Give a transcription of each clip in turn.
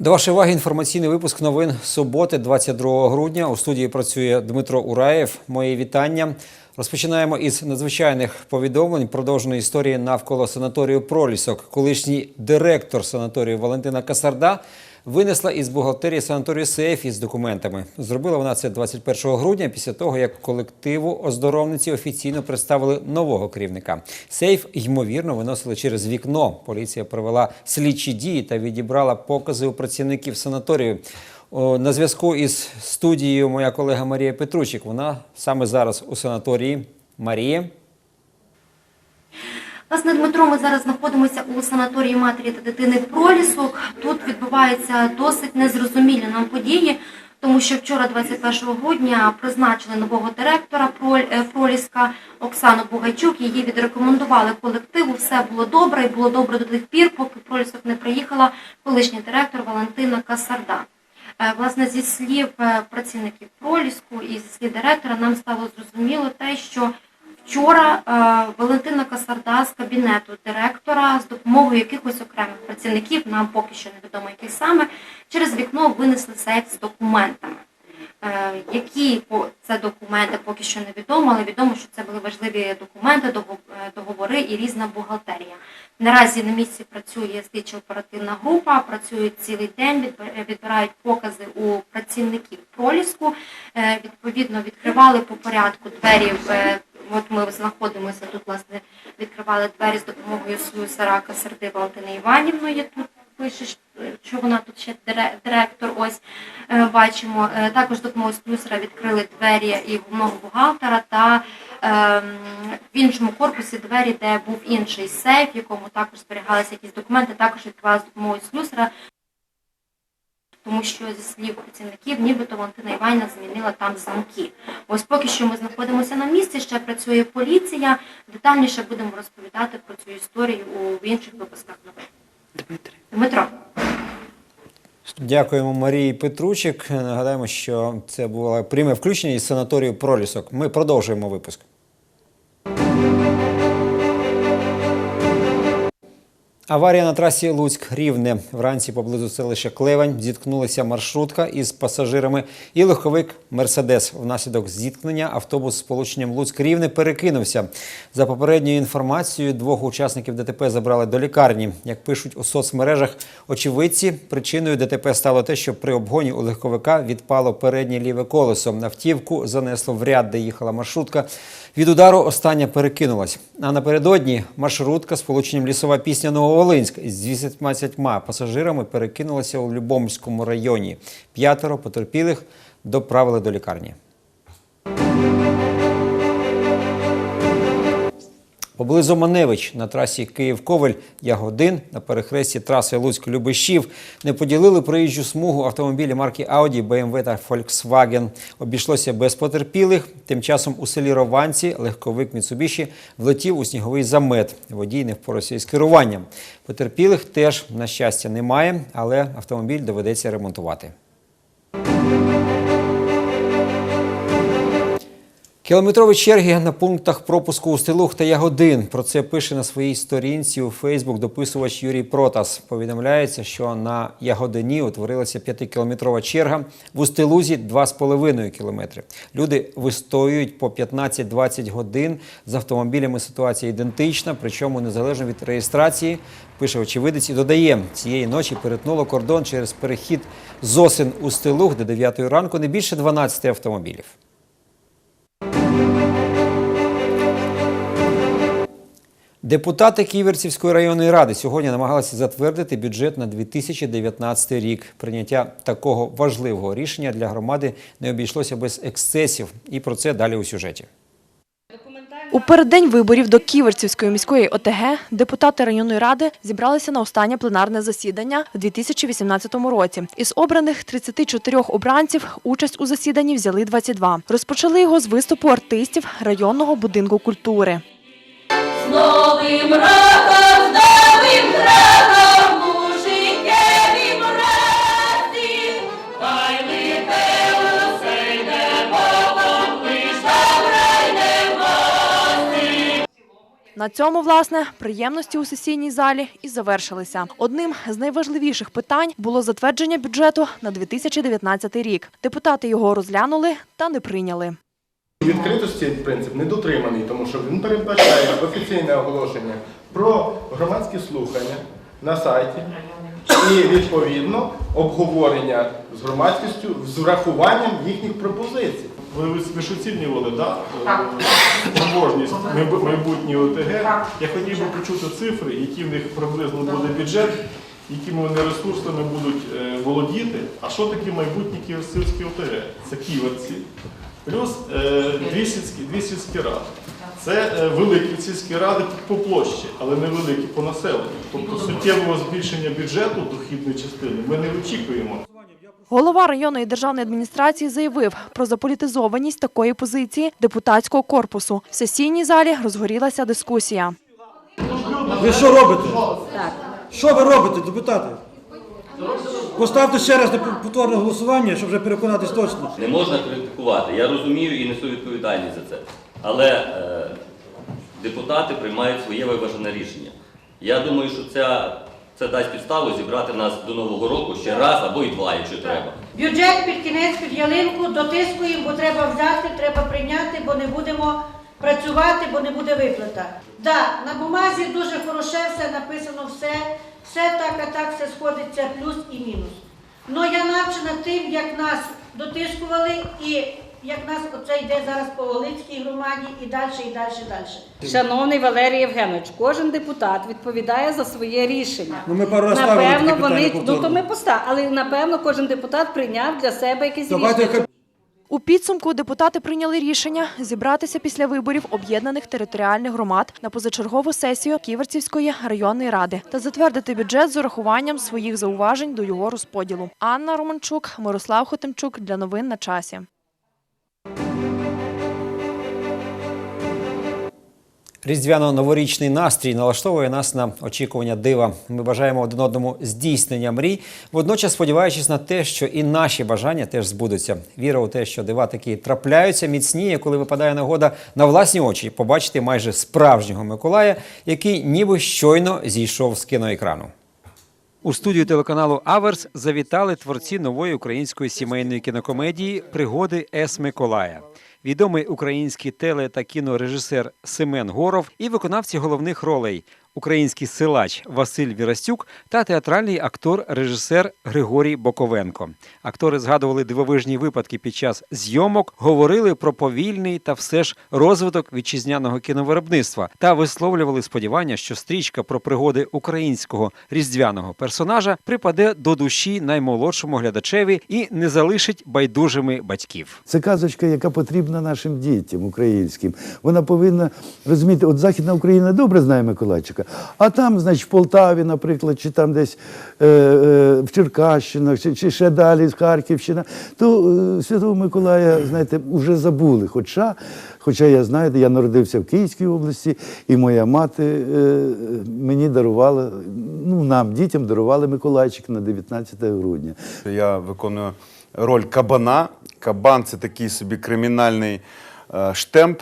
До вашої уваги інформаційний випуск новин суботи, 22 грудня. У студії працює Дмитро Ураєв. Мої вітання. Розпочинаємо із надзвичайних повідомлень продовженої історії навколо санаторію Пролісок. Колишній директор санаторію Валентина Касарда винесла із бухгалтерії санаторію сейф із документами. Зробила вона це 21 грудня після того, як колективу оздоровниці офіційно представили нового керівника. Сейф ймовірно виносили через вікно. Поліція провела слідчі дії та відібрала покази у працівників санаторію. На зв'язку із студією моя колега Марія Петручик. Вона саме зараз у санаторії. Марія. Власне, Дмитро, ми зараз знаходимося у санаторії матері та дитини Пролісок. Тут відбуваються досить незрозумілі нам події, тому що вчора, 21 грудня, призначили нового директора е, Проліска Оксану Бугайчук. Її відрекомендували колективу. Все було добре, і було добре до тих пір, поки Пролісок не приїхала колишній директор Валентина Касарда. Е, Власне, зі слів е, працівників Проліску і зі слів директора, нам стало зрозуміло те, що Вчора е, Валентина Касарда з кабінету директора з допомогою якихось окремих працівників, нам поки що невідомо яких саме, через вікно винесли сейф з документами. Е, які це документи поки що невідомо, але відомо, що це були важливі документи, е, договори і різна бухгалтерія. Наразі на місці працює слідчо оперативна група, працюють цілий день, відбир- відбирають покази у працівників проліску. Відповідно, відкривали по порядку двері. е, От ми знаходимося тут, власне, відкривали двері з допомогою слюсара Касарди Валентини Іванівної. Тут пише, що вона тут ще директор. Ось е, бачимо. Е, Також допомогою слюсара відкрили двері і головного бухгалтера та ем, в іншому корпусі двері, де був інший сейф, в якому також зберігалися якісь документи, також відкривали з допомогою слюсара. Тому що зі слів працівників, нібито Валентина Іванівна змінила там замки. Ось поки що ми знаходимося на місці, ще працює поліція. Детальніше будемо розповідати про цю історію у інших випусках новин. Дмитро. Дякуємо Марії Петручик. Нагадаємо, що це було пряме включення із санаторію Пролісок. Ми продовжуємо випуск. Аварія на трасі Луцьк-Рівне. Вранці поблизу селища Клевань зіткнулася маршрутка із пасажирами і легковик Мерседес. Внаслідок зіткнення автобус з сполученням Луцьк-Рівне перекинувся. За попередньою інформацією, двох учасників ДТП забрали до лікарні. Як пишуть у соцмережах очевидці, причиною ДТП стало те, що при обгоні у легковика відпало переднє ліве колесо. Автівку занесло в ряд, де їхала маршрутка. Від удару остання перекинулась. А напередодні маршрутка з полученням лісова пісня Нововолинськ з 18 пасажирами перекинулася у Любомському районі. П'ятеро потерпілих доправили до лікарні. Поблизу Маневич на трасі Київ-Ковель Ягодин на перехресті траси Луцьк-Любишів не поділили проїжджу смугу автомобілі марки Audi, BMW та Volkswagen. Обійшлося без потерпілих. Тим часом у селі Рованці легковик Mitsubishi влетів у сніговий замет. Водій не впорався із керуванням. Потерпілих теж, на щастя, немає, але автомобіль доведеться ремонтувати. Кілометрові черги на пунктах пропуску у Стилух та Ягодин. Про це пише на своїй сторінці у Фейсбук дописувач Юрій Протас. Повідомляється, що на Ягодині утворилася п'ятикілометрова черга, в Устилузі 2,5 кілометри. Люди вистоюють по 15-20 годин. З автомобілями ситуація ідентична, причому незалежно від реєстрації. Пише очевидець і додає, цієї ночі перетнуло кордон через перехід Зосин у Стилух до 9 ранку не більше 12 автомобілів. Депутати Ківерцівської районної ради сьогодні намагалися затвердити бюджет на 2019 рік. Прийняття такого важливого рішення для громади не обійшлося без ексцесів. І про це далі у сюжеті. У переддень виборів до Ківерцівської міської ОТГ депутати районної ради зібралися на останнє пленарне засідання в 2018 році. Із обраних 34 обранців участь у засіданні взяли 22. Розпочали його з виступу артистів районного будинку культури. На цьому, власне, приємності у сесійній залі і завершилися. Одним з найважливіших питань було затвердження бюджету на 2019 рік. Депутати його розглянули та не прийняли. Відкритості принцип не дотриманий, тому що він передбачає офіційне оголошення про громадські слухання на сайті і відповідно обговорення з громадськістю з врахуванням їхніх пропозицій. Ви вис- оцінювали, да? е, спроможність майбутньої ОТГ. Я хотів би почути цифри, які в них приблизно буде бюджет, якими вони ресурсами будуть е, володіти. А що таке майбутні ківерцівські ОТГ? Це ківерці. Плюс е, дві сільські, дві сільські ради. Це е, великі сільські ради по площі, але не великі по населенню. Тобто суттєвого збільшення бюджету дохідної частини ми не очікуємо. Голова районної державної адміністрації заявив про заполітизованість такої позиції депутатського корпусу. В сесійній залі розгорілася дискусія. Ви що робите? Що ви робите, депутати? Поставте ще раз на повторне голосування, щоб вже переконатись точно. Не можна критикувати. Я розумію і несу відповідальність за це. Але е, депутати приймають своє виважене рішення. Я думаю, що це, це дасть підставу зібрати нас до Нового року ще раз або і два, якщо треба. Бюджет під кінець під ялинку дотискуємо, бо треба взяти, треба прийняти, бо не будемо працювати, бо не буде виплата. Да, на бумазі дуже хороше, все написано, все, все так, а так, все сходиться, плюс і мінус. Ну я навчена тим, як нас дотискували і як нас оце йде зараз по Олицькій громаді і далі, і далі, і далі. Шановний Валерій Євгенович, кожен депутат відповідає за своє рішення. Ну, ми пару раз напевно, вони повторно. ну то ми поставили, але напевно кожен депутат прийняв для себе якесь Давайте рішення. У підсумку депутати прийняли рішення зібратися після виборів об'єднаних територіальних громад на позачергову сесію Ківерцівської районної ради та затвердити бюджет з урахуванням своїх зауважень до його розподілу. Анна Романчук, Мирослав Хотимчук для новин на часі. Різдвяно-новорічний настрій налаштовує нас на очікування дива. Ми бажаємо один одному здійснення мрій, водночас сподіваючись на те, що і наші бажання теж збудуться. Віра у те, що дива такі трапляються, міцніє, коли випадає нагода на власні очі побачити майже справжнього Миколая, який ніби щойно зійшов з кіноекрану. У студію телеканалу Аверс завітали творці нової української сімейної кінокомедії Пригоди С. Миколая. Відомий український теле та кінорежисер Семен Горов і виконавці головних ролей український силач Василь Вірастюк та театральний актор, режисер Григорій Боковенко. Актори згадували дивовижні випадки під час зйомок, говорили про повільний та все ж розвиток вітчизняного кіновиробництва та висловлювали сподівання, що стрічка про пригоди українського різдвяного персонажа припаде до душі наймолодшому глядачеві і не залишить байдужими батьків. Це казочка, яка потрібна нашим дітям українським. Вона повинна розуміти, от Західна Україна добре знає Миколайчика, а там, значить, в Полтаві, наприклад, чи там десь е, е, в Черкащинах, чи, чи ще далі, Харківщина, то е, Святого Миколая, знаєте, вже забули. Хоча, хоча я знаю, я народився в Київській області, і моя мати е, мені дарувала, ну, нам, дітям, дарували Миколайчик на 19 грудня. Я виконую роль кабана. Кабан це такий собі кримінальний е, штемп,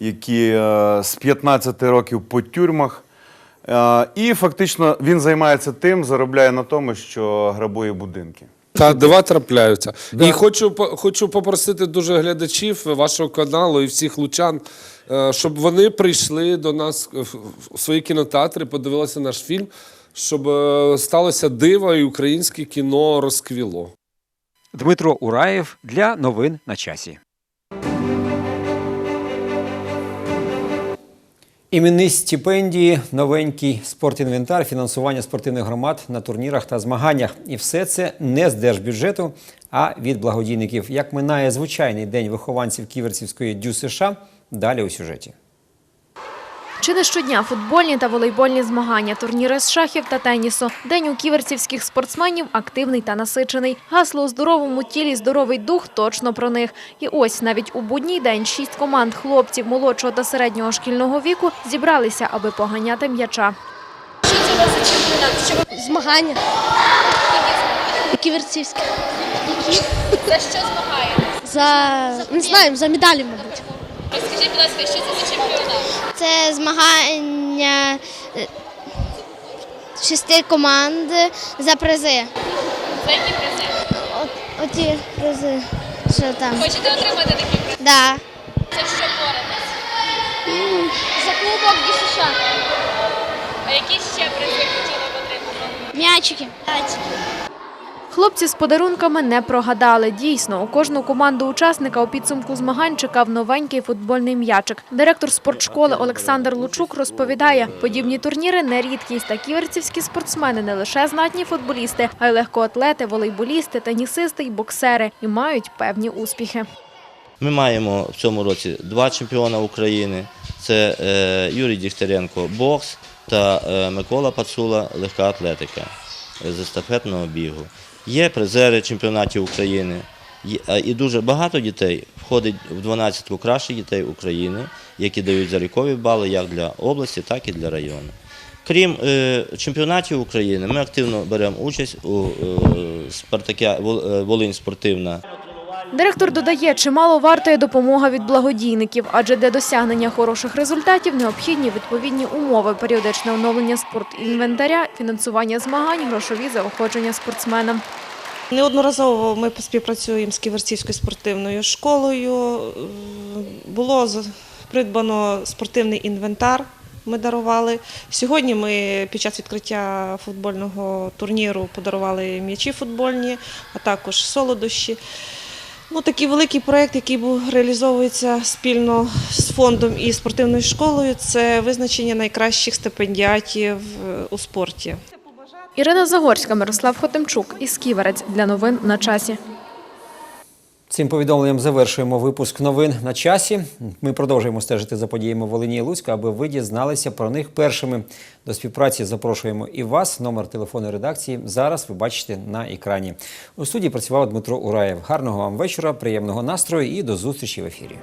який е, з 15 років по тюрмах. Е, і фактично він займається тим, заробляє на тому, що грабує будинки. Та дива трапляються. І хочу хочу попросити дуже глядачів вашого каналу і всіх лучан, щоб вони прийшли до нас в свої кінотеатри, подивилися наш фільм, щоб сталося диво і українське кіно розквіло. Дмитро Ураєв для новин на часі. Іменні стипендії, новенький спортінвентар, фінансування спортивних громад на турнірах та змаганнях. І все це не з держбюджету, а від благодійників. Як минає звичайний день вихованців Ківерцівської дю США, далі у сюжеті. Чи не щодня футбольні та волейбольні змагання, турніри з шахів та тенісу. День у ківерцівських спортсменів активний та насичений. Гасло у здоровому тілі, здоровий дух точно про них. І ось навіть у будній день шість команд хлопців молодшого та середнього шкільного віку зібралися, аби поганяти м'яча. Змагання. Ківерцівське. Які? За що змагаєте? За не знаю, за медалі, мабуть. Розкажіть, будь ласка, що це за чемпіонат? Це змагання е, шести команд за призи. За які призи? От, оті призи, що там. Хочете отримати такі призи? Да. За що боретесь? За кубок ДЮСШ. А які ще призи хотіли б отримати? М'ячики. М'ячики. Хлопці з подарунками не прогадали. Дійсно, у кожну команду учасника у підсумку змагань чекав новенький футбольний м'ячик. Директор спортшколи Олександр Лучук розповідає, подібні турніри не рідкість. Та ківерцівські спортсмени не лише знатні футболісти, а й легкоатлети, волейболісти, тенісисти й боксери і мають певні успіхи. Ми маємо в цьому році два чемпіона України. Це е, Юрій Дігтяренко бокс та е, Микола Пацула легка атлетика з естафетного бігу. Є призери чемпіонатів України. І дуже багато дітей входить в 12 кращих дітей України, які дають залікові бали як для області, так і для району. Крім е, чемпіонатів України, ми активно беремо участь у е, Спартакі Волинь спортивна Директор додає, чимало вартує допомога від благодійників, адже для досягнення хороших результатів необхідні відповідні умови, періодичне оновлення спортінвентаря, фінансування змагань, грошові заохочення спортсменам. Неодноразово ми співпрацюємо з Ківерцівською спортивною школою. Було придбано спортивний інвентар. Ми дарували. Сьогодні ми під час відкриття футбольного турніру подарували м'ячі футбольні, а також солодощі. Ну, такий великий проєкт, який був реалізовується спільно з фондом і спортивною школою, це визначення найкращих стипендіатів е, у спорті. Ірина Загорська, Мирослав Хотимчук із Ківерець для новин на часі. Цим повідомленням завершуємо випуск новин на часі. Ми продовжуємо стежити за подіями Волині і Луцька, аби ви дізналися про них першими. До співпраці запрошуємо і вас. Номер телефону редакції зараз ви бачите на екрані. У студії працював Дмитро Ураєв. Гарного вам вечора, приємного настрою і до зустрічі в ефірі.